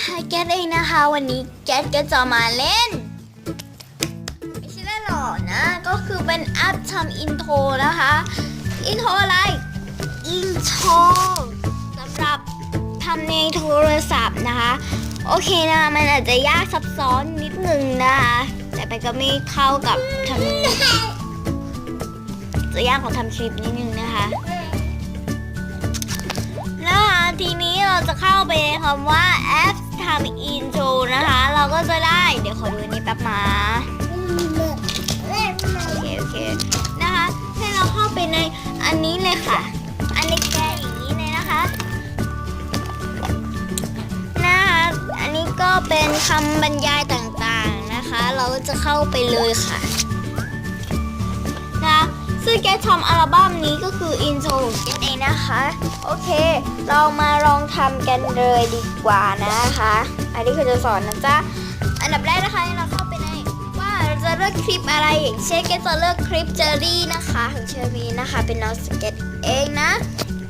นะคะแกสเองนะคะ วันนี้แกสก็จะมาเล่น ไม่ใช่เล่นหรอกนะ ก็คือเป็นแอปทำอินโทรนะคะ อินโทรอะไร อินโทรสำหรับทำในโทรศัพท์นะคะ โอเคนะมันอาจจะยากซับซ้อนนิดนึงนะคะ แต่ไปก็ไม่เข้ากับทำจะยากกว่าทำคลิปนิดนึงนะคะนะคะทีนี้เราจะเข้าไปในคำว่าแอปำอินโทรนะคะ เราก็จะได้ เดี๋ยวขอดูอันนี้แป๊บมาโอเคโอเคนะคะ ให้เราเข้าไปในอันนี้เลยค่ะ อันนี้แกอย่างนี้เลยนะคะนะคะอันนี้ก็เป็นคำบรรยายต่างๆนะคะ เราก็จะเข้าไปเลยค่ะนะคะ ซึ่งแกทำอัลบั้มนี้ก็คือ intro ของแกเองนะคะ โอเค เรามาลองทำกันเลยดีกว่านะคะ อันนี้คือจะสอนนะจ๊ะ อันดับแรกนะคะเราเข้าไปในว่าเราจะเลือกคลิปอะไรอย่างเช่นแกจะเลือกคลิปเจอรี่นะคะของเชอร์มีนะคะ เป็นน้องสเก็ตเองนะ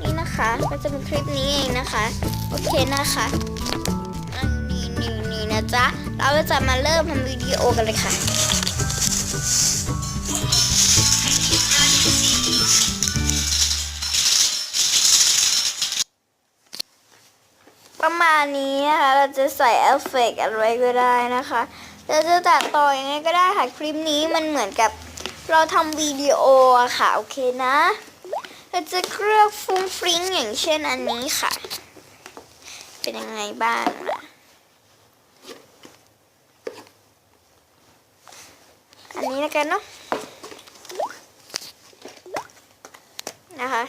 นี่นะคะก็จะเป็นคลิปนี้เองนะคะ โอเคนะคะอันนี้นี่นี่นะจ๊ะ เราจะมาเริ่มทำวิดีโอกันเลยค่ะ ประมาณนี้นะคะ เราจะใส่เอฟเฟกต์อะไรก็ได้นะคะ เราจะตัดต่อยังไงก็ได้ค่ะ คลิปนี้มันเหมือนกับเราทำวิดีโออะค่ะ โอเคนะ เราจะเคลือบฟุ้งฟริ้งอย่างเช่นอันนี้ค่ะ เป็นยังไงบ้างล่ะ อันนี้แล้วกันเนาะนะคะ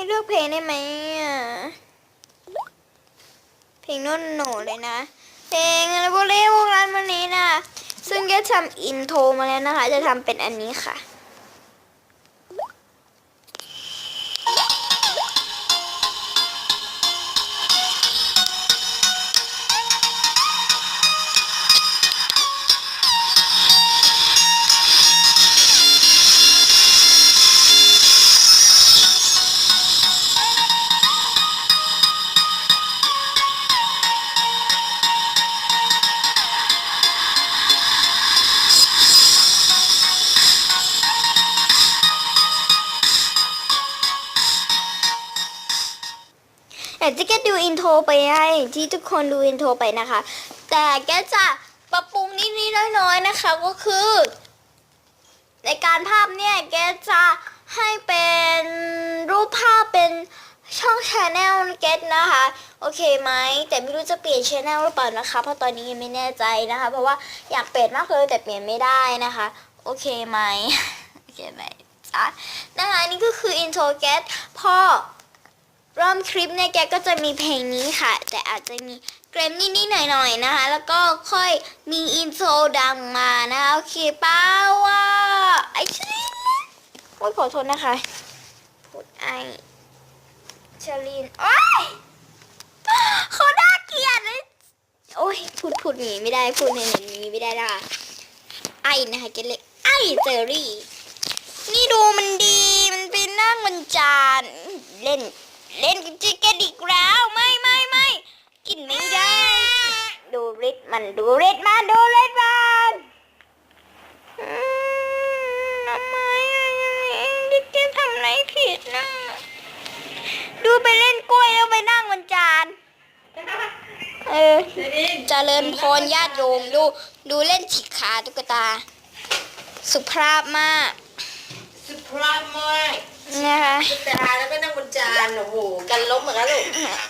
ไม่เลือกเพลงได้ไหมอะ เพลงโน่นโหนเลยนะ เพลงอะไรพวกเล่พวกนั้นวันนี้นะ ซึ่งก็ทำอินโทรมาแล้วนะคะ จะทำเป็นอันนี้ค่ะ ยากจะแกดูอินโทรไปให้ที่ทุกคนดูอินโทรไปนะคะ แต่แกจะปรับปรุงนิดๆน้อยๆนะคะก็คือ ในการภาพเนี่ยแกจะให้เป็นรูปภาพเป็นช่องชาแนลเกตนะคะ โอเคไหมแต่ไม่รู้จะเปลี่ยนชาแนลหรือเปล่านะคะ เพราะตอนนี้ยังไม่แน่ใจนะคะ เพราะว่าอยากเปลี่ยนมากเลยแต่เปลี่ยนไม่ได้นะคะ โอเคไหมโอเคไหมจ๊ะนะคะนี่ก็คืออินโทรเกตพ่อ เริ่มคลิปเนี่ยแกก็จะมีเพลงนี้ค่ะ แต่อาจจะมีเกรมนิดๆหน่อยๆนะคะ แล้วก็ค่อยมีอินโทรดังมานะคะโอเคป้าว่าไอชิลินโอ้ยขอโทษนะคะพูดไอชลินโอ้ยเขาน่าเกลียดเลยโอ้ยพูดพูดอย่างนี้ไม่ได้พูดในนี้ไม่ได้นะไอนะคะแกเล็กไอเจอรี่ นี่ดูมันดีมันเป็นนั่งบนจานเล่น เล่นกับจิกกันอีกแล้วไม่ไม่ไม่กินไม่ได้ ดูริดมันดูริดมันดูริดมันอืมทำไมอะดิกเกนทำอะไรผิดนะ ดูไปเล่นกล้วยแล้วไปนั่งบนจาน เออเจริญพรญาติโยมดู ดูเล่นฉีกขาตุ๊กตา สุภาพมาก สุดพลาดมากนะคะตาแล้วก็นั่งบน จานโอ้โหกันล้มเหมือนกันลูก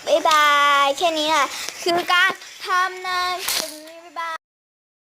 บ๊ายบาย แค่นี้แหละคือการทำในเป็น